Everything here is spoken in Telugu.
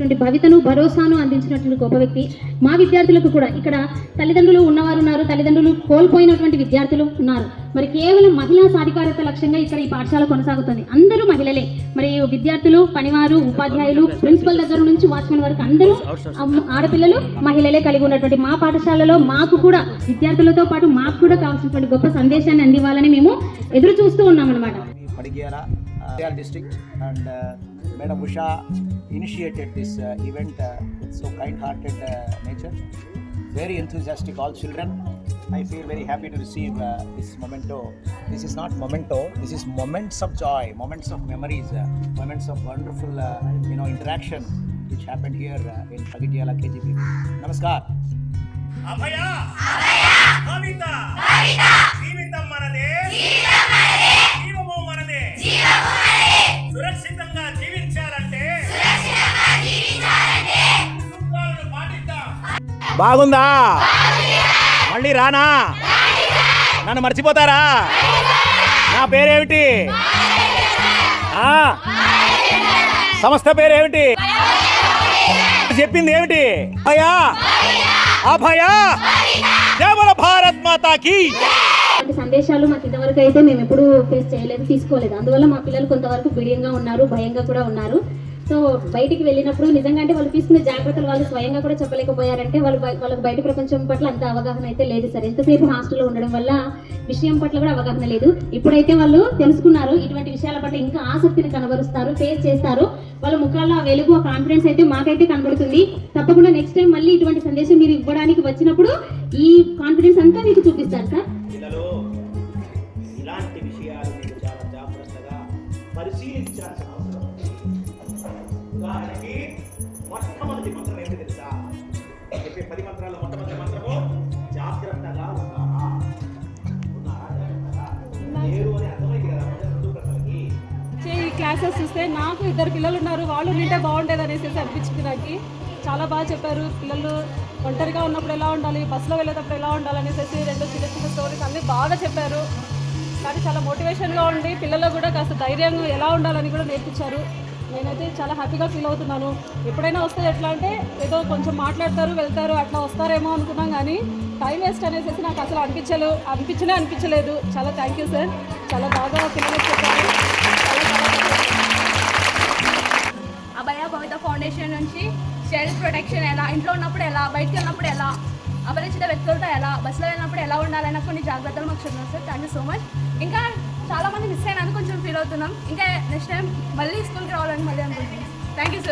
అనేటువంటి భవితను భరోసాను అందించినటువంటి గొప్ప వ్యక్తి మా విద్యార్థులకు కూడా. ఇక్కడ తల్లిదండ్రులు ఉన్నవారు ఉన్నారు తల్లిదండ్రులు కోల్పోయినటువంటి విద్యార్థులు ఉన్నారు. మరి కేవలం మహిళా సాధికారత లక్ష్యంగా ఇక్కడ ఈ పాఠశాల కొనసాగుతుంది. అందరూ మహిళలే. మరి విద్యార్థులు పనివారు ఉపాధ్యాయులు ప్రిన్సిపల్ దగ్గర నుంచి వాచ్మెన్ వరకు అందరూ ఆడపిల్లలు మహిళలే కలిగి ఉన్నటువంటి మా పాఠశాలలో మాకు కూడా విద్యార్థులతో పాటు మాకు కూడా కావాల్సినటువంటి గొప్ప సందేశాన్ని అందివ్వాలని మేము ఎదురు చూస్తూ ఉన్నాం అనమాట Uh, Kerala district and uh, Madam Usha initiated this uh, event with so kind-hearted nature. Very enthusiastic, all children. I feel very happy to receive this memento. This is not memento. This is moments of joy, moments of memories, moments of wonderful, you know, interaction which happened here in Kagidiala KGP. Namaskar. Abhaya. Abhaya. బాగుందా? మళ్ళీ రానా? నన్ను మర్చిపోతారా? నా పేరేమిటి? సంస్థ పేరేమిటి? చెప్పింది ఏమిటి? అభయా! అభయా! కేవల భారత్ మాతాకి సందేశాలు మాకు ఇంతవరకు అయితే మేము ఎప్పుడు ఫేస్ చేయలేదు తీసుకోలేదు. అందువల్ల మా పిల్లలు కొంతవరకు బిడియంగా ఉన్నారు భయంగా కూడా ఉన్నారు. సో బయటికి వెళ్ళినప్పుడు నిజంగా అంటే వాళ్ళు తీసుకునే జాగ్రత్తలు వాళ్ళు స్వయంగా కూడా చెప్పలేకపోయారంటే వాళ్ళు వాళ్ళకి బయట ప్రపంచం పట్ల అంత అవగాహన అయితే లేదు సార్. ఎంతసేపు హాస్టల్లో ఉండడం వల్ల విషయం పట్ల కూడా అవగాహన లేదు. ఇప్పుడైతే వాళ్ళు తెలుసుకున్నారు ఇటువంటి విషయాల పట్ల ఇంకా ఆసక్తిని కనబరుస్తారు ఫేస్ చేస్తారు. వాళ్ళ ముఖాల్లో ఆ వెలుగు ఆ కాన్ఫిడెన్స్ అయితే మాకైతే కనబడుతుంది. తప్పకుండా నెక్స్ట్ టైం మళ్ళీ ఇటువంటి సందేశం మీరు ఇవ్వడానికి వచ్చినప్పుడు ఈ కాన్ఫిడెన్స్ అంతా మీకు చూపిస్తారు సార్. ఇలాంటి విషయాలు చాలా జాగ్రత్తగా పరిశీలించాల్సిన మొట్టమొదటి మంత్రము జాగ్రత్తగా ఉన్నారా? లేరు అని అర్థమైంది కదా ఈ క్లాసెస్ చూస్తే నాకు ఇద్దరు పిల్లలు ఉన్నారు వాళ్ళు నింటే బాగుండేది అనేసి అనిపించింది నాకు. చాలా బాగా చెప్పారు. పిల్లలు ఒంటరిగా ఉన్నప్పుడు ఎలా ఉండాలి బస్సులో వెళ్ళేటప్పుడు ఎలా ఉండాలి అనేసి రెండు చిన్న చిన్న స్టోరీస్ అన్నీ బాగా చెప్పారు. కానీ చాలా మోటివేషన్గా ఉండి పిల్లలు కూడా కాస్త ధైర్యం ఎలా ఉండాలని కూడా నేర్పించారు. నేనైతే చాలా హ్యాపీగా ఫీల్ అవుతున్నాను. ఎప్పుడైనా వస్తే ఎట్లా అంటే ఏదో కొంచెం మాట్లాడతారు వెళ్తారు అట్లా వస్తారేమో అనుకున్నాం కానీ టైం వేస్ట్ అనేసి నాకు అసలు అనిపించలేదు అనిపించలే అనిపించలేదు. చాలా థ్యాంక్ యూ సార్. చాలా బాగా పిల్లలకు చెప్పారు. అభయ భవిత ఫౌండేషన్ నుంచి చైల్డ్ ప్రొటెక్షన్ ఎలా ఇంట్లో ఉన్నప్పుడు ఎలా బయటికి వెళ్ళినప్పుడు ఎలా అపరిచిత వ్యక్తులతో ఎలా బస్సులో వెళ్ళినప్పుడు ఎలా ఉండాలన్న కొన్ని జాగ్రత్తలు మాకు చెప్పారు sir. Thank you so much. ఇంకా చాలా మంది మిస్ అయినందుకు అవుతున్నాం ఇంకా నెక్స్ట్ టైం మళ్ళీ స్కూల్కి రావాలని మళ్ళీ అనుకుంటున్నాం. Thank you sir